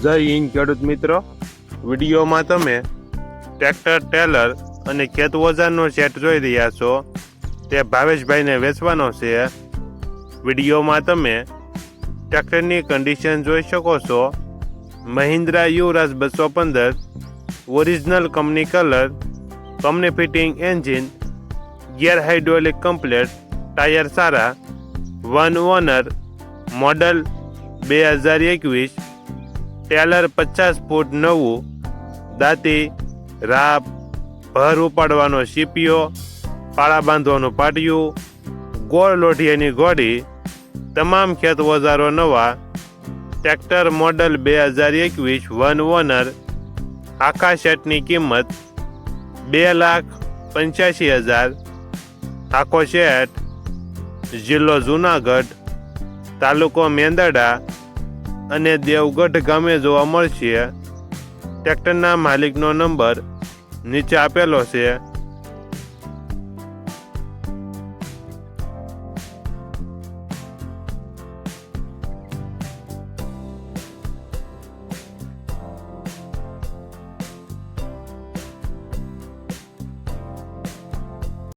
જય હિન્દ, ખેડૂત મિત્રો. વિડીયોમાં તમે ટ્રેક્ટર, ટેલર અને ખેત ઓજારનો સેટ જોઈ રહ્યા છો. તે ભાવેશભાઈને વેચવાનો છે. વિડીયોમાં તમે ટ્રેક્ટરની કન્ડિશન જોઈ શકો છો. મહિન્દ્રા યુવરાજ બસો પંદર original company colour company fitting engine gear hydraulic complete tyre સારા વન ઓનર મોડલ બે હજાર એકવીસ ટેલર પચાસ ફૂટ નવું દાંતી રાપ ભર ઉપાડવાનો સીપીઓ પાળા બાંધવાનું પાટિયું, ગોળ લોઢિયાની ગોળી, તમામ ખેત ઓજારો નવા, ટ્રેક્ટર મોડલ બે હજાર એકવીસ, વન ઓનર, આખા સેટની કિંમત બે લાખ પંચ્યાસી હજાર. આખો સેટ જિલ્લો જુનાગઢ, તાલુકો મેંદરડા અને દેવગઢ ગામે જોવા મળશે. ટ્રેક્ટરના માલિકનો નંબર નીચે આપેલો છે.